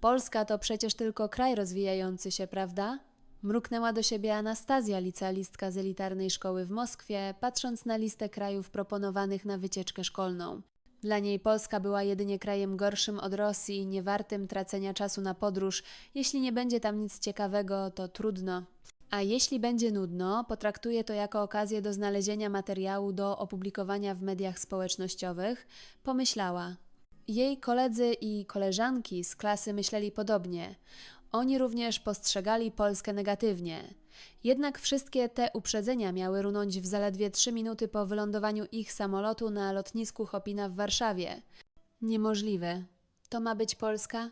Polska to przecież tylko kraj rozwijający się, prawda? Mruknęła do siebie Anastazja, licealistka z elitarnej szkoły w Moskwie, patrząc na listę krajów proponowanych na wycieczkę szkolną. Dla niej Polska była jedynie krajem gorszym od Rosji, niewartym tracenia czasu na podróż. Jeśli nie będzie tam nic ciekawego, to trudno. A jeśli będzie nudno, potraktuje to jako okazję do znalezienia materiału do opublikowania w mediach społecznościowych, pomyślała. Jej koledzy i koleżanki z klasy myśleli podobnie. Oni również postrzegali Polskę negatywnie. Jednak wszystkie te uprzedzenia miały runąć w zaledwie trzy minuty po wylądowaniu ich samolotu na lotnisku Chopina w Warszawie. Niemożliwe. To ma być Polska?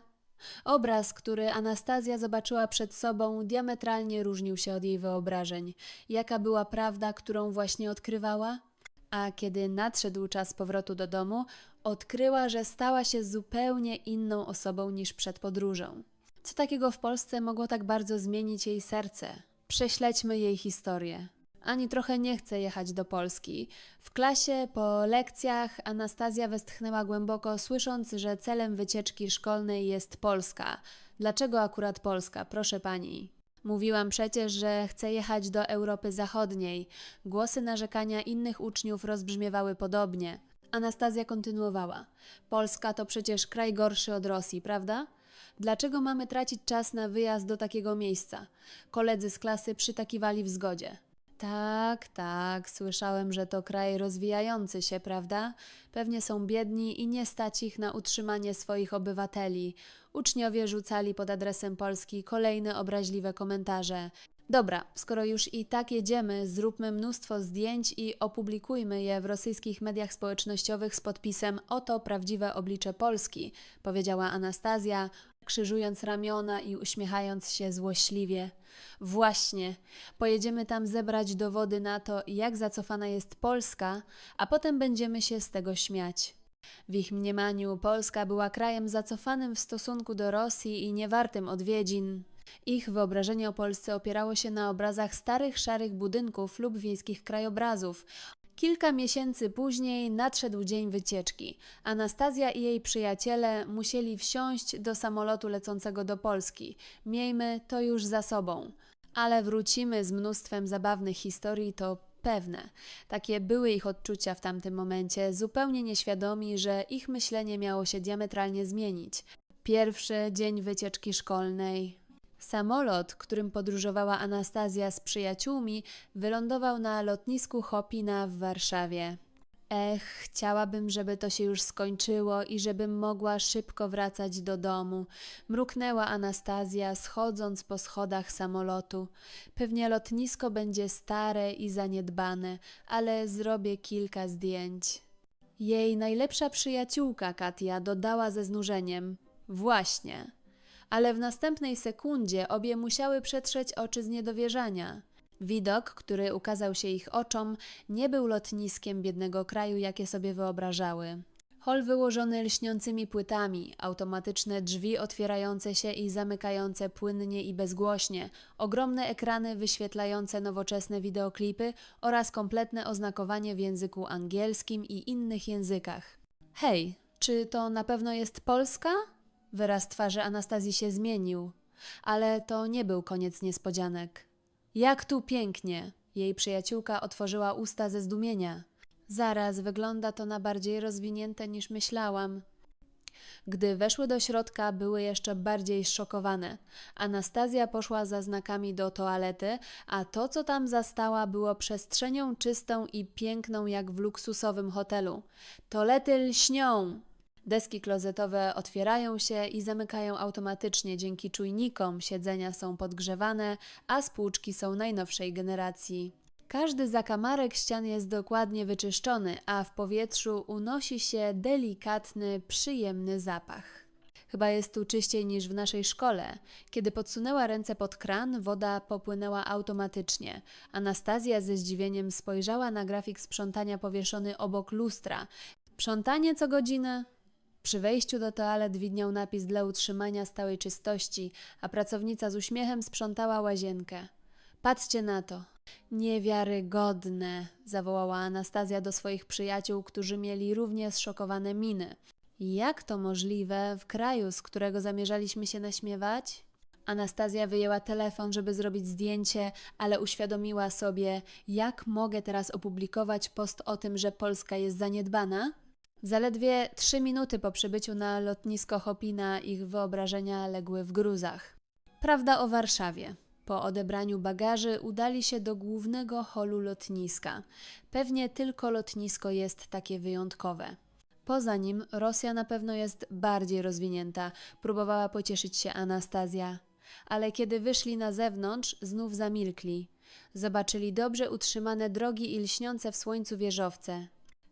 Obraz, który Anastazja zobaczyła przed sobą, diametralnie różnił się od jej wyobrażeń. Jaka była prawda, którą właśnie odkrywała? A kiedy nadszedł czas powrotu do domu, odkryła, że stała się zupełnie inną osobą niż przed podróżą. Co takiego w Polsce mogło tak bardzo zmienić jej serce? Prześledźmy jej historię. Ani trochę nie chce jechać do Polski. W klasie po lekcjach Anastazja westchnęła głęboko, słysząc, że celem wycieczki szkolnej jest Polska. Dlaczego akurat Polska, proszę pani? Mówiłam przecież, że chcę jechać do Europy Zachodniej. Głosy narzekania innych uczniów rozbrzmiewały podobnie. Anastazja kontynuowała. Polska to przecież kraj gorszy od Rosji, prawda? Dlaczego mamy tracić czas na wyjazd do takiego miejsca? Koledzy z klasy przytakiwali w zgodzie. Tak, tak, słyszałem, że to kraj rozwijający się, prawda? Pewnie są biedni i nie stać ich na utrzymanie swoich obywateli. Uczniowie rzucali pod adresem Polski kolejne obraźliwe komentarze. Dobra, skoro już i tak jedziemy, zróbmy mnóstwo zdjęć i opublikujmy je w rosyjskich mediach społecznościowych z podpisem Oto prawdziwe oblicze Polski, powiedziała Anastazja, krzyżując ramiona i uśmiechając się złośliwie. Właśnie, pojedziemy tam zebrać dowody na to, jak zacofana jest Polska, a potem będziemy się z tego śmiać. W ich mniemaniu Polska była krajem zacofanym w stosunku do Rosji i niewartym odwiedzin. Ich wyobrażenie o Polsce opierało się na obrazach starych, szarych budynków lub wiejskich krajobrazów. Kilka miesięcy później nadszedł dzień wycieczki. Anastazja i jej przyjaciele musieli wsiąść do samolotu lecącego do Polski. Miejmy to już za sobą. Ale wrócimy z mnóstwem zabawnych historii, to pewne. Takie były ich odczucia w tamtym momencie, zupełnie nieświadomi, że ich myślenie miało się diametralnie zmienić. Pierwszy dzień wycieczki szkolnej, Samolot, którym podróżowała Anastazja z przyjaciółmi, wylądował na lotnisku Chopina w Warszawie. Ech, chciałabym, żeby to się już skończyło i żebym mogła szybko wracać do domu. Mruknęła Anastazja, schodząc po schodach samolotu. Pewnie lotnisko będzie stare i zaniedbane, ale zrobię kilka zdjęć. Jej najlepsza przyjaciółka Katia dodała ze znużeniem: Właśnie ale w następnej sekundzie obie musiały przetrzeć oczy z niedowierzania. Widok, który ukazał się ich oczom, nie był lotniskiem biednego kraju, jakie sobie wyobrażały. Hol wyłożony lśniącymi płytami, automatyczne drzwi otwierające się i zamykające płynnie i bezgłośnie, ogromne ekrany wyświetlające nowoczesne wideoklipy oraz kompletne oznakowanie w języku angielskim i innych językach. Hej, czy to na pewno jest Polska? Wyraz twarzy Anastazji się zmienił, ale to nie był koniec niespodzianek. Jak tu pięknie! Jej przyjaciółka otworzyła usta ze zdumienia. Zaraz, wygląda to na bardziej rozwinięte niż myślałam. Gdy weszły do środka, były jeszcze bardziej szokowane. Anastazja poszła za znakami do toalety, a to, co tam zastała, było przestrzenią czystą i piękną jak w luksusowym hotelu. Toalety lśnią! Deski klozetowe otwierają się i zamykają automatycznie dzięki czujnikom, siedzenia są podgrzewane, a spłuczki są najnowszej generacji. Każdy zakamarek ścian jest dokładnie wyczyszczony, a w powietrzu unosi się delikatny, przyjemny zapach. Chyba jest tu czyściej niż w naszej szkole. Kiedy podsunęła ręce pod kran, woda popłynęła automatycznie. Anastazja ze zdziwieniem spojrzała na grafik sprzątania powieszony obok lustra. Sprzątanie co godzinę? Przy wejściu do toalet widniał napis dla utrzymania stałej czystości, a pracownica z uśmiechem sprzątała łazienkę. Patrzcie na to. Niewiarygodne, zawołała Anastazja do swoich przyjaciół, którzy mieli równie zszokowane miny. Jak to możliwe w kraju, z którego zamierzaliśmy się naśmiewać? Anastazja wyjęła telefon, żeby zrobić zdjęcie, ale uświadomiła sobie, jak mogę teraz opublikować post o tym, że Polska jest zaniedbana. Zaledwie trzy minuty po przybyciu na lotnisko Hopina ich wyobrażenia legły w gruzach. Prawda o Warszawie. Po odebraniu bagaży udali się do głównego holu lotniska. Pewnie tylko lotnisko jest takie wyjątkowe. Poza nim Rosja na pewno jest bardziej rozwinięta, próbowała pocieszyć się Anastazja. Ale kiedy wyszli na zewnątrz, znów zamilkli. Zobaczyli dobrze utrzymane drogi i lśniące w słońcu wieżowce.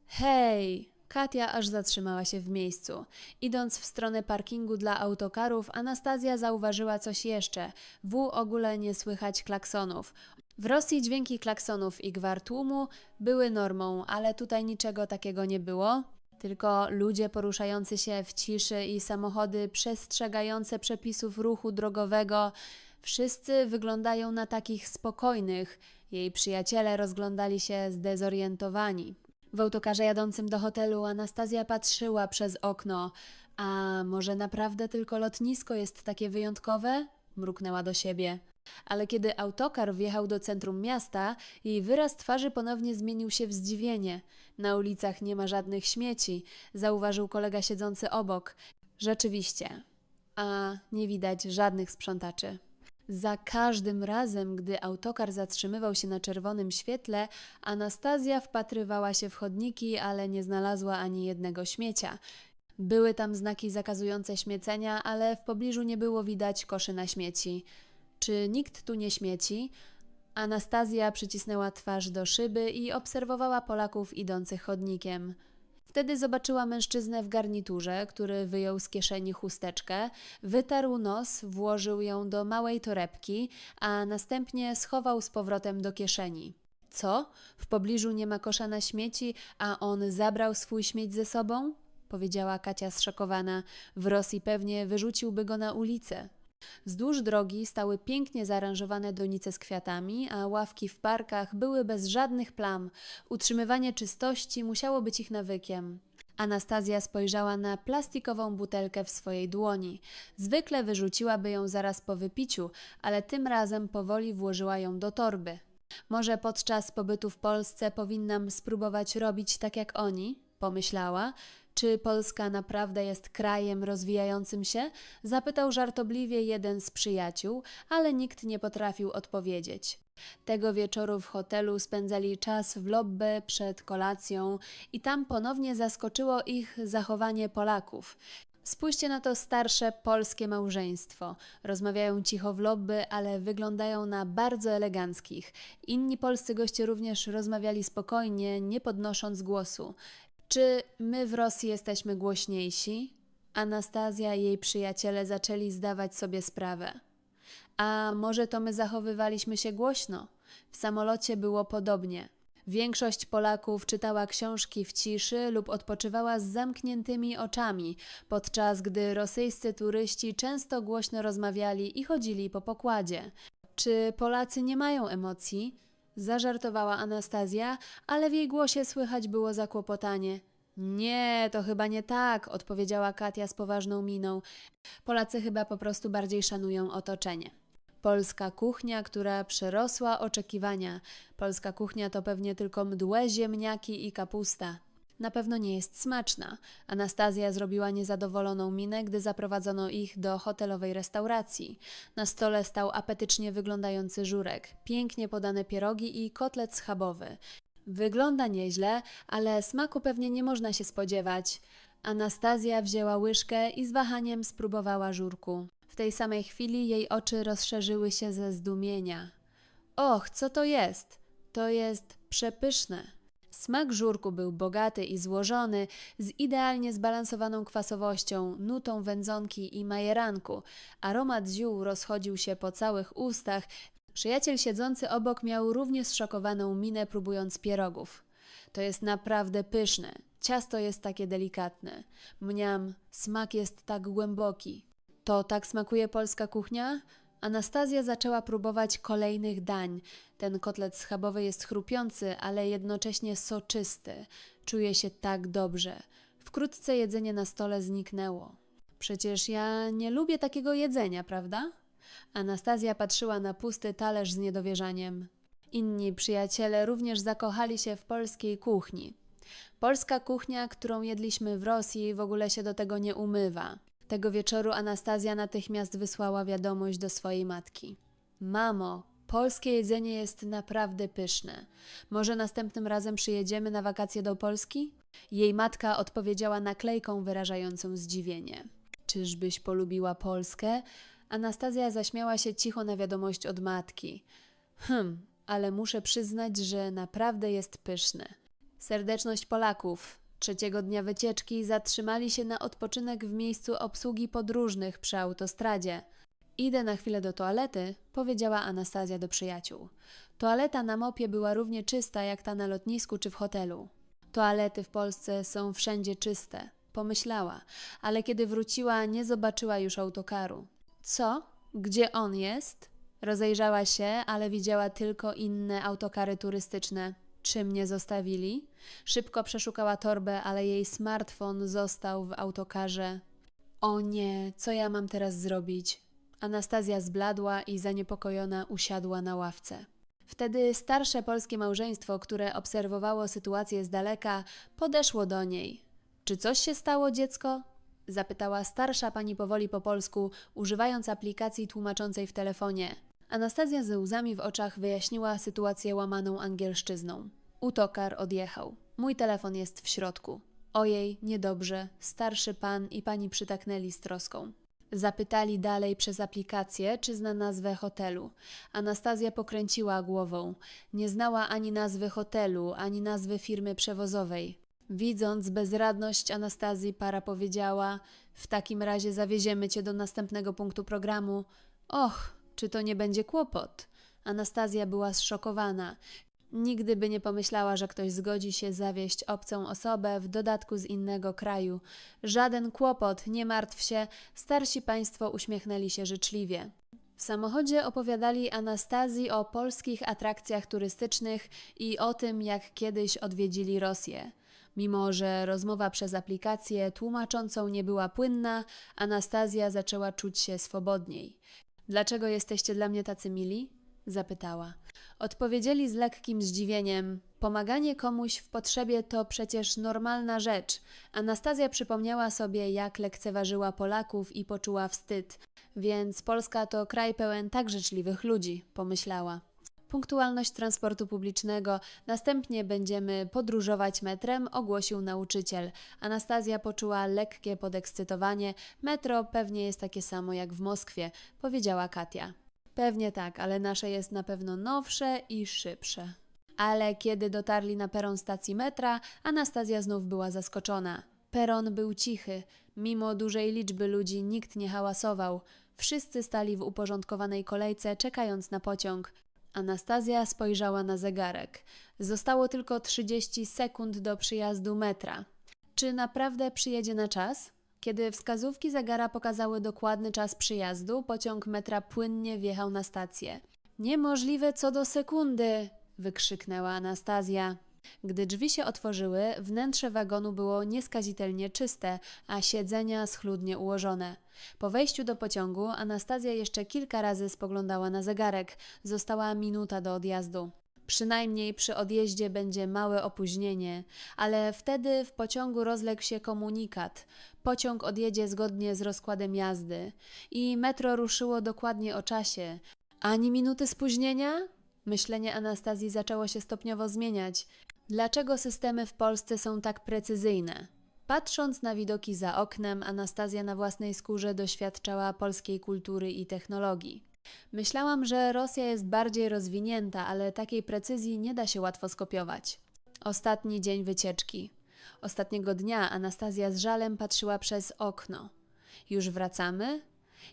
Hej! Katia aż zatrzymała się w miejscu. Idąc w stronę parkingu dla autokarów, Anastazja zauważyła coś jeszcze. W ogóle nie słychać klaksonów. W Rosji dźwięki klaksonów i gwar tłumu były normą, ale tutaj niczego takiego nie było. Tylko ludzie poruszający się w ciszy i samochody przestrzegające przepisów ruchu drogowego. Wszyscy wyglądają na takich spokojnych. Jej przyjaciele rozglądali się zdezorientowani. W autokarze jadącym do hotelu Anastazja patrzyła przez okno. A może naprawdę tylko lotnisko jest takie wyjątkowe? Mruknęła do siebie. Ale kiedy autokar wjechał do centrum miasta, jej wyraz twarzy ponownie zmienił się w zdziwienie. Na ulicach nie ma żadnych śmieci, zauważył kolega siedzący obok. Rzeczywiście. A nie widać żadnych sprzątaczy. Za każdym razem, gdy autokar zatrzymywał się na czerwonym świetle, Anastazja wpatrywała się w chodniki, ale nie znalazła ani jednego śmiecia. Były tam znaki zakazujące śmiecenia, ale w pobliżu nie było widać koszy na śmieci. Czy nikt tu nie śmieci? Anastazja przycisnęła twarz do szyby i obserwowała Polaków idących chodnikiem. Wtedy zobaczyła mężczyznę w garniturze, który wyjął z kieszeni chusteczkę, wytarł nos, włożył ją do małej torebki, a następnie schował z powrotem do kieszeni. Co? W pobliżu nie ma kosza na śmieci, a on zabrał swój śmieć ze sobą? powiedziała Kacia zszokowana. W Rosji pewnie wyrzuciłby go na ulicę. Wzdłuż drogi stały pięknie zaaranżowane donice z kwiatami, a ławki w parkach były bez żadnych plam. Utrzymywanie czystości musiało być ich nawykiem. Anastazja spojrzała na plastikową butelkę w swojej dłoni. Zwykle wyrzuciłaby ją zaraz po wypiciu, ale tym razem powoli włożyła ją do torby. Może podczas pobytu w Polsce powinnam spróbować robić tak jak oni? Pomyślała. Czy Polska naprawdę jest krajem rozwijającym się? Zapytał żartobliwie jeden z przyjaciół, ale nikt nie potrafił odpowiedzieć. Tego wieczoru w hotelu spędzali czas w lobby przed kolacją i tam ponownie zaskoczyło ich zachowanie Polaków. Spójrzcie na to starsze polskie małżeństwo. Rozmawiają cicho w lobby, ale wyglądają na bardzo eleganckich. Inni polscy goście również rozmawiali spokojnie, nie podnosząc głosu. Czy my w Rosji jesteśmy głośniejsi? Anastazja i jej przyjaciele zaczęli zdawać sobie sprawę. A może to my zachowywaliśmy się głośno? W samolocie było podobnie. Większość Polaków czytała książki w ciszy lub odpoczywała z zamkniętymi oczami, podczas gdy rosyjscy turyści często głośno rozmawiali i chodzili po pokładzie. Czy Polacy nie mają emocji? Zażartowała Anastazja, ale w jej głosie słychać było zakłopotanie. Nie, to chyba nie tak, odpowiedziała Katia z poważną miną. Polacy chyba po prostu bardziej szanują otoczenie. Polska kuchnia, która przerosła oczekiwania. Polska kuchnia to pewnie tylko mdłe ziemniaki i kapusta. Na pewno nie jest smaczna. Anastazja zrobiła niezadowoloną minę, gdy zaprowadzono ich do hotelowej restauracji. Na stole stał apetycznie wyglądający żurek, pięknie podane pierogi i kotlet schabowy. Wygląda nieźle, ale smaku pewnie nie można się spodziewać. Anastazja wzięła łyżkę i z wahaniem spróbowała żurku. W tej samej chwili jej oczy rozszerzyły się ze zdumienia. Och, co to jest? To jest przepyszne. Smak żurku był bogaty i złożony, z idealnie zbalansowaną kwasowością, nutą wędzonki i majeranku. Aromat ziół rozchodził się po całych ustach. Przyjaciel siedzący obok miał równie zszokowaną minę, próbując pierogów. To jest naprawdę pyszne. Ciasto jest takie delikatne. Mniam, smak jest tak głęboki. To tak smakuje polska kuchnia? Anastazja zaczęła próbować kolejnych dań. Ten kotlet schabowy jest chrupiący, ale jednocześnie soczysty. Czuje się tak dobrze. Wkrótce jedzenie na stole zniknęło. Przecież ja nie lubię takiego jedzenia, prawda? Anastazja patrzyła na pusty talerz z niedowierzaniem. Inni przyjaciele również zakochali się w polskiej kuchni. Polska kuchnia, którą jedliśmy w Rosji, w ogóle się do tego nie umywa. Tego wieczoru Anastazja natychmiast wysłała wiadomość do swojej matki. Mamo, polskie jedzenie jest naprawdę pyszne. Może następnym razem przyjedziemy na wakacje do Polski? Jej matka odpowiedziała naklejką wyrażającą zdziwienie. Czyżbyś polubiła Polskę? Anastazja zaśmiała się cicho na wiadomość od matki. Hm, ale muszę przyznać, że naprawdę jest pyszne. Serdeczność Polaków. Trzeciego dnia wycieczki zatrzymali się na odpoczynek w miejscu obsługi podróżnych przy autostradzie. Idę na chwilę do toalety, powiedziała Anastazja do przyjaciół. Toaleta na mopie była równie czysta jak ta na lotnisku czy w hotelu. Toalety w Polsce są wszędzie czyste, pomyślała, ale kiedy wróciła, nie zobaczyła już autokaru. Co? Gdzie on jest? Rozejrzała się, ale widziała tylko inne autokary turystyczne. Czy mnie zostawili? Szybko przeszukała torbę, ale jej smartfon został w autokarze. O nie, co ja mam teraz zrobić? Anastazja zbladła i zaniepokojona usiadła na ławce. Wtedy starsze polskie małżeństwo, które obserwowało sytuację z daleka, podeszło do niej. Czy coś się stało, dziecko? Zapytała starsza pani powoli po polsku, używając aplikacji tłumaczącej w telefonie. Anastazja ze łzami w oczach wyjaśniła sytuację łamaną angielszczyzną. Utokar odjechał. Mój telefon jest w środku. Ojej, niedobrze. Starszy pan i pani przytaknęli z troską. Zapytali dalej przez aplikację, czy zna nazwę hotelu. Anastazja pokręciła głową. Nie znała ani nazwy hotelu, ani nazwy firmy przewozowej. Widząc bezradność Anastazji, para powiedziała: W takim razie zawieziemy cię do następnego punktu programu. Och, czy to nie będzie kłopot? Anastazja była zszokowana. Nigdy by nie pomyślała, że ktoś zgodzi się zawieść obcą osobę, w dodatku z innego kraju. Żaden kłopot, nie martw się, starsi państwo uśmiechnęli się życzliwie. W samochodzie opowiadali Anastazji o polskich atrakcjach turystycznych i o tym, jak kiedyś odwiedzili Rosję. Mimo, że rozmowa przez aplikację tłumaczącą nie była płynna, Anastazja zaczęła czuć się swobodniej. Dlaczego jesteście dla mnie tacy mili? Zapytała. Odpowiedzieli z lekkim zdziwieniem: Pomaganie komuś w potrzebie to przecież normalna rzecz. Anastazja przypomniała sobie, jak lekceważyła Polaków i poczuła wstyd. Więc Polska to kraj pełen tak życzliwych ludzi, pomyślała. Punktualność transportu publicznego, następnie będziemy podróżować metrem, ogłosił nauczyciel. Anastazja poczuła lekkie podekscytowanie. Metro pewnie jest takie samo jak w Moskwie, powiedziała Katia. Pewnie tak, ale nasze jest na pewno nowsze i szybsze. Ale kiedy dotarli na peron stacji metra, Anastazja znów była zaskoczona. Peron był cichy. Mimo dużej liczby ludzi nikt nie hałasował. Wszyscy stali w uporządkowanej kolejce, czekając na pociąg. Anastazja spojrzała na zegarek. Zostało tylko 30 sekund do przyjazdu metra. Czy naprawdę przyjedzie na czas? Kiedy wskazówki zegara pokazały dokładny czas przyjazdu, pociąg metra płynnie wjechał na stację. Niemożliwe co do sekundy! wykrzyknęła Anastazja. Gdy drzwi się otworzyły, wnętrze wagonu było nieskazitelnie czyste, a siedzenia schludnie ułożone. Po wejściu do pociągu Anastazja jeszcze kilka razy spoglądała na zegarek. Została minuta do odjazdu. Przynajmniej przy odjeździe będzie małe opóźnienie, ale wtedy w pociągu rozległ się komunikat. Pociąg odjedzie zgodnie z rozkładem jazdy i metro ruszyło dokładnie o czasie. Ani minuty spóźnienia? Myślenie Anastazji zaczęło się stopniowo zmieniać. Dlaczego systemy w Polsce są tak precyzyjne? Patrząc na widoki za oknem, Anastazja na własnej skórze doświadczała polskiej kultury i technologii. Myślałam, że Rosja jest bardziej rozwinięta, ale takiej precyzji nie da się łatwo skopiować. Ostatni dzień wycieczki. Ostatniego dnia Anastazja z żalem patrzyła przez okno. Już wracamy?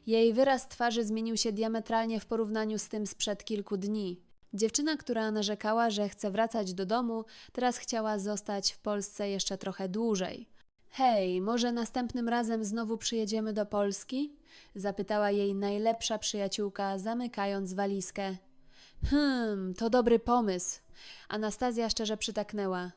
Jej wyraz twarzy zmienił się diametralnie w porównaniu z tym sprzed kilku dni. Dziewczyna, która narzekała, że chce wracać do domu, teraz chciała zostać w Polsce jeszcze trochę dłużej. Hej, może następnym razem znowu przyjedziemy do Polski? Zapytała jej najlepsza przyjaciółka, zamykając walizkę. Hmm, to dobry pomysł. Anastazja szczerze przytaknęła.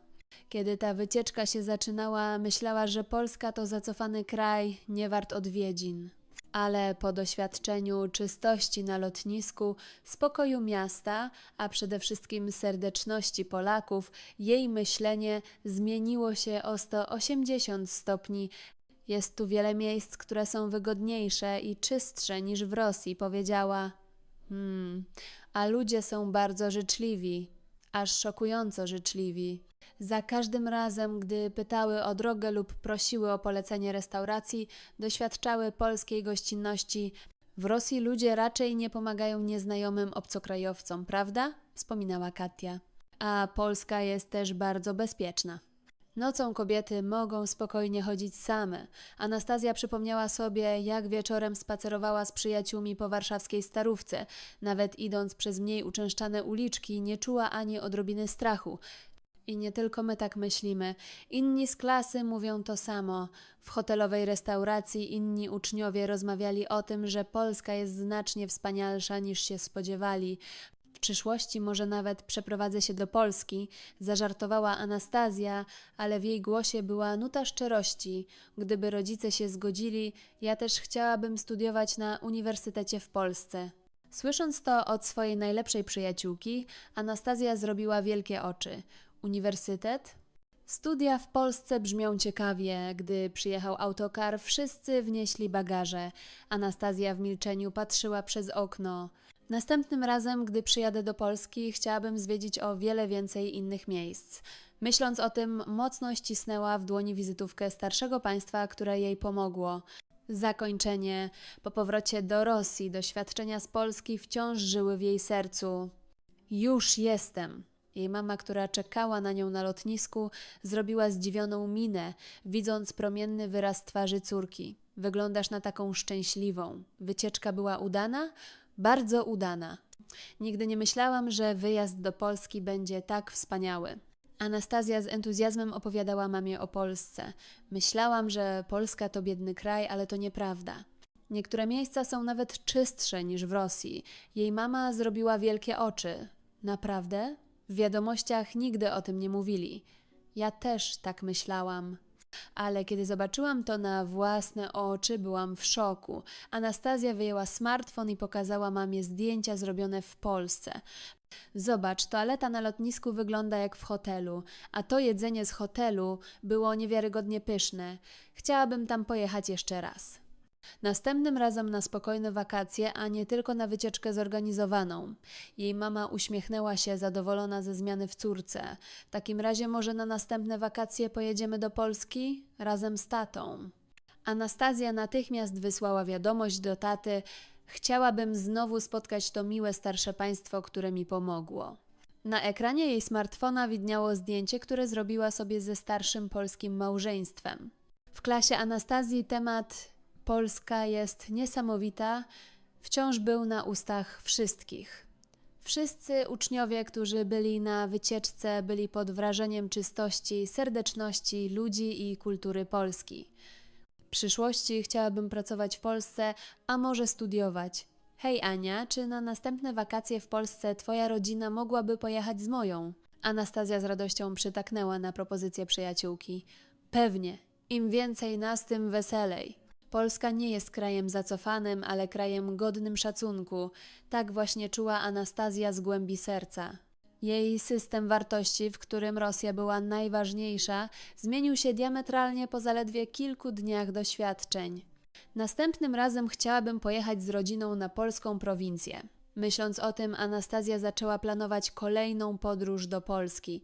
Kiedy ta wycieczka się zaczynała, myślała, że Polska to zacofany kraj, nie wart odwiedzin. Ale po doświadczeniu czystości na lotnisku, spokoju miasta, a przede wszystkim serdeczności Polaków, jej myślenie zmieniło się o 180 stopni. Jest tu wiele miejsc, które są wygodniejsze i czystsze niż w Rosji, powiedziała. Hmm, a ludzie są bardzo życzliwi, aż szokująco życzliwi. Za każdym razem, gdy pytały o drogę lub prosiły o polecenie restauracji, doświadczały polskiej gościnności. W Rosji ludzie raczej nie pomagają nieznajomym obcokrajowcom, prawda? wspominała Katia. A Polska jest też bardzo bezpieczna. Nocą kobiety mogą spokojnie chodzić same. Anastazja przypomniała sobie, jak wieczorem spacerowała z przyjaciółmi po warszawskiej starówce. Nawet idąc przez mniej uczęszczane uliczki, nie czuła ani odrobiny strachu. I nie tylko my tak myślimy. Inni z klasy mówią to samo. W hotelowej restauracji inni uczniowie rozmawiali o tym, że Polska jest znacznie wspanialsza niż się spodziewali. W przyszłości może nawet przeprowadzę się do Polski, zażartowała Anastazja, ale w jej głosie była nuta szczerości. Gdyby rodzice się zgodzili, ja też chciałabym studiować na uniwersytecie w Polsce. Słysząc to od swojej najlepszej przyjaciółki, Anastazja zrobiła wielkie oczy. Uniwersytet? Studia w Polsce brzmią ciekawie. Gdy przyjechał autokar, wszyscy wnieśli bagaże. Anastazja w milczeniu patrzyła przez okno. Następnym razem, gdy przyjadę do Polski, chciałabym zwiedzić o wiele więcej innych miejsc. Myśląc o tym, mocno ścisnęła w dłoni wizytówkę starszego państwa, które jej pomogło. Zakończenie. Po powrocie do Rosji, doświadczenia z Polski wciąż żyły w jej sercu. Już jestem. Jej mama, która czekała na nią na lotnisku, zrobiła zdziwioną minę, widząc promienny wyraz twarzy córki. Wyglądasz na taką szczęśliwą. Wycieczka była udana? Bardzo udana. Nigdy nie myślałam, że wyjazd do Polski będzie tak wspaniały. Anastazja z entuzjazmem opowiadała mamie o Polsce. Myślałam, że Polska to biedny kraj, ale to nieprawda. Niektóre miejsca są nawet czystsze niż w Rosji. Jej mama zrobiła wielkie oczy. Naprawdę? W wiadomościach nigdy o tym nie mówili. Ja też tak myślałam. Ale kiedy zobaczyłam to na własne oczy, byłam w szoku. Anastazja wyjęła smartfon i pokazała mamie zdjęcia zrobione w Polsce. Zobacz, toaleta na lotnisku wygląda jak w hotelu, a to jedzenie z hotelu było niewiarygodnie pyszne. Chciałabym tam pojechać jeszcze raz. Następnym razem na spokojne wakacje, a nie tylko na wycieczkę zorganizowaną. Jej mama uśmiechnęła się, zadowolona ze zmiany w córce. W takim razie może na następne wakacje pojedziemy do Polski razem z tatą. Anastazja natychmiast wysłała wiadomość do taty: Chciałabym znowu spotkać to miłe starsze państwo, które mi pomogło. Na ekranie jej smartfona widniało zdjęcie, które zrobiła sobie ze starszym polskim małżeństwem. W klasie Anastazji temat Polska jest niesamowita, wciąż był na ustach wszystkich. Wszyscy uczniowie, którzy byli na wycieczce, byli pod wrażeniem czystości, serdeczności ludzi i kultury Polski. W przyszłości chciałabym pracować w Polsce, a może studiować. Hej Ania, czy na następne wakacje w Polsce twoja rodzina mogłaby pojechać z moją? Anastazja z radością przytaknęła na propozycję przyjaciółki. Pewnie. Im więcej nas, tym weselej. Polska nie jest krajem zacofanym, ale krajem godnym szacunku. Tak właśnie czuła Anastazja z głębi serca. Jej system wartości, w którym Rosja była najważniejsza, zmienił się diametralnie po zaledwie kilku dniach doświadczeń. Następnym razem chciałabym pojechać z rodziną na polską prowincję. Myśląc o tym, Anastazja zaczęła planować kolejną podróż do Polski.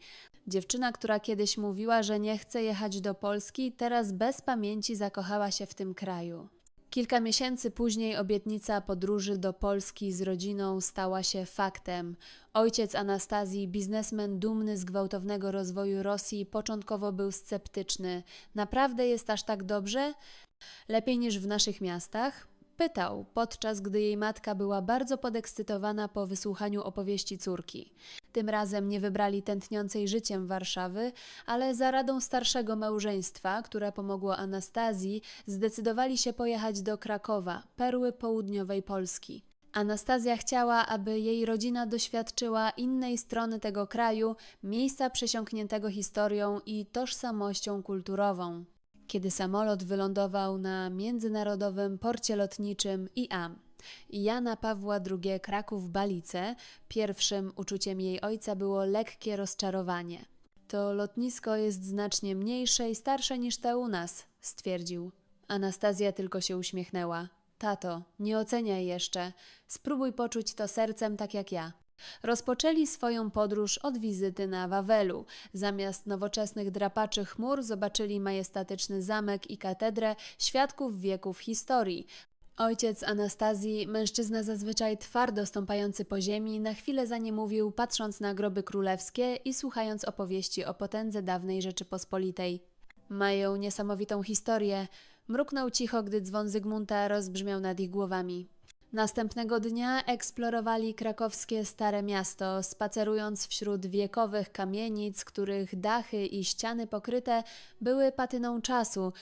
Dziewczyna, która kiedyś mówiła, że nie chce jechać do Polski, teraz bez pamięci zakochała się w tym kraju. Kilka miesięcy później obietnica podróży do Polski z rodziną stała się faktem. Ojciec Anastazji, biznesmen dumny z gwałtownego rozwoju Rosji, początkowo był sceptyczny. Naprawdę jest aż tak dobrze? Lepiej niż w naszych miastach? Pytał, podczas gdy jej matka była bardzo podekscytowana po wysłuchaniu opowieści córki. Tym razem nie wybrali tętniącej życiem Warszawy, ale za radą starszego małżeństwa, które pomogło Anastazji, zdecydowali się pojechać do Krakowa, perły południowej Polski. Anastazja chciała, aby jej rodzina doświadczyła innej strony tego kraju, miejsca przesiąkniętego historią i tożsamością kulturową. Kiedy samolot wylądował na międzynarodowym porcie lotniczym IAM, Jana Pawła II Kraków-Balice, pierwszym uczuciem jej ojca było lekkie rozczarowanie. To lotnisko jest znacznie mniejsze i starsze niż te u nas, stwierdził. Anastazja tylko się uśmiechnęła. Tato, nie oceniaj jeszcze. Spróbuj poczuć to sercem tak jak ja. Rozpoczęli swoją podróż od wizyty na Wawelu. Zamiast nowoczesnych drapaczy chmur zobaczyli majestatyczny zamek i katedrę świadków wieków historii. Ojciec Anastazji, mężczyzna zazwyczaj twardo stąpający po ziemi, na chwilę za nie mówił, patrząc na groby królewskie i słuchając opowieści o potędze dawnej Rzeczypospolitej. Mają niesamowitą historię. Mruknął cicho, gdy dzwon Zygmunta rozbrzmiał nad ich głowami. Następnego dnia eksplorowali krakowskie Stare Miasto, spacerując wśród wiekowych kamienic, których dachy i ściany pokryte były patyną czasu.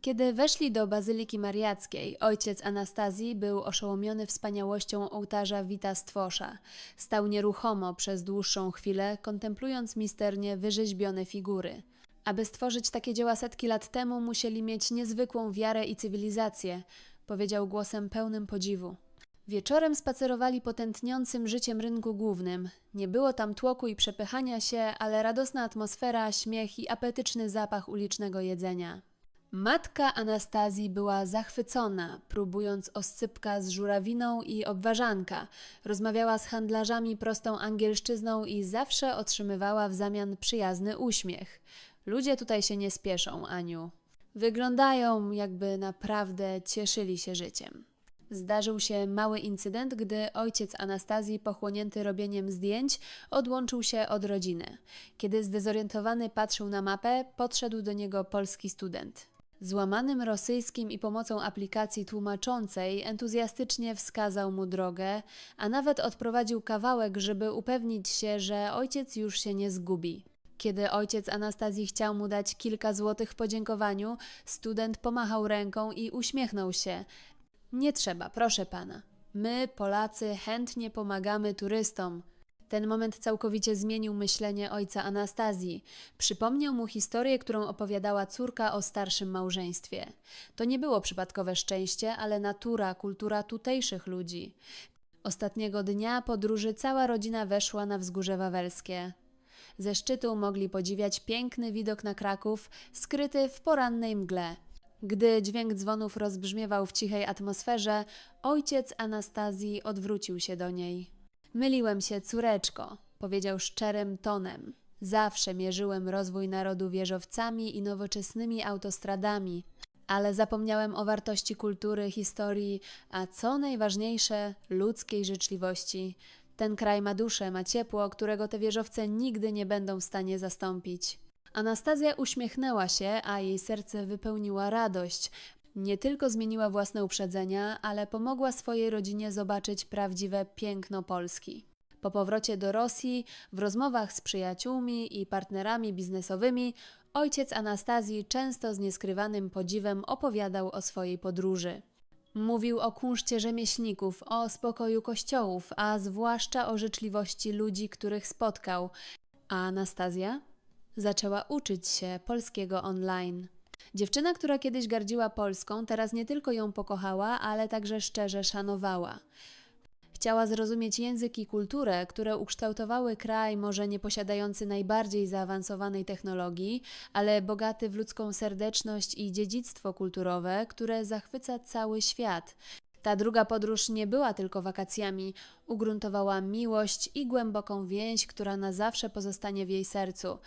Kiedy weszli do Bazyliki Mariackiej, ojciec Anastazji był oszołomiony wspaniałością ołtarza Wita Stwosza. Stał nieruchomo przez dłuższą chwilę, kontemplując misternie wyrzeźbione figury. Aby stworzyć takie dzieła setki lat temu, musieli mieć niezwykłą wiarę i cywilizację, powiedział głosem pełnym podziwu. Wieczorem spacerowali po tętniącym życiem rynku głównym. Nie było tam tłoku i przepychania się, ale radosna atmosfera, śmiech i apetyczny zapach ulicznego jedzenia. Matka Anastazji była zachwycona, próbując oscypka z żurawiną i obwarzanka. Rozmawiała z handlarzami prostą angielszczyzną i zawsze otrzymywała w zamian przyjazny uśmiech. Ludzie tutaj się nie spieszą, Aniu. Wyglądają, jakby naprawdę cieszyli się życiem. Zdarzył się mały incydent, gdy ojciec Anastazji, pochłonięty robieniem zdjęć, odłączył się od rodziny. Kiedy zdezorientowany patrzył na mapę, podszedł do niego polski student. Złamanym rosyjskim i pomocą aplikacji tłumaczącej entuzjastycznie wskazał mu drogę, a nawet odprowadził kawałek, żeby upewnić się, że ojciec już się nie zgubi. Kiedy ojciec Anastazji chciał mu dać kilka złotych w podziękowaniu, student pomachał ręką i uśmiechnął się. Nie trzeba, proszę pana. My, Polacy, chętnie pomagamy turystom. Ten moment całkowicie zmienił myślenie ojca Anastazji. Przypomniał mu historię, którą opowiadała córka o starszym małżeństwie. To nie było przypadkowe szczęście, ale natura, kultura tutejszych ludzi. Ostatniego dnia podróży cała rodzina weszła na wzgórze wawelskie. Ze szczytu mogli podziwiać piękny widok na Kraków, skryty w porannej mgle. Gdy dźwięk dzwonów rozbrzmiewał w cichej atmosferze, ojciec Anastazji odwrócił się do niej. Myliłem się, córeczko, powiedział szczerym tonem. Zawsze mierzyłem rozwój narodu wieżowcami i nowoczesnymi autostradami, ale zapomniałem o wartości kultury, historii, a co najważniejsze, ludzkiej życzliwości. Ten kraj ma duszę, ma ciepło, którego te wieżowce nigdy nie będą w stanie zastąpić. Anastazja uśmiechnęła się, a jej serce wypełniła radość. Nie tylko zmieniła własne uprzedzenia, ale pomogła swojej rodzinie zobaczyć prawdziwe piękno Polski. Po powrocie do Rosji, w rozmowach z przyjaciółmi i partnerami biznesowymi, ojciec Anastazji często z nieskrywanym podziwem opowiadał o swojej podróży. Mówił o kunszcie rzemieślników, o spokoju kościołów, a zwłaszcza o życzliwości ludzi, których spotkał. A Anastazja zaczęła uczyć się polskiego online. Dziewczyna, która kiedyś gardziła Polską, teraz nie tylko ją pokochała, ale także szczerze szanowała. Chciała zrozumieć język i kulturę, które ukształtowały kraj, może nie posiadający najbardziej zaawansowanej technologii, ale bogaty w ludzką serdeczność i dziedzictwo kulturowe, które zachwyca cały świat. Ta druga podróż nie była tylko wakacjami, ugruntowała miłość i głęboką więź, która na zawsze pozostanie w jej sercu.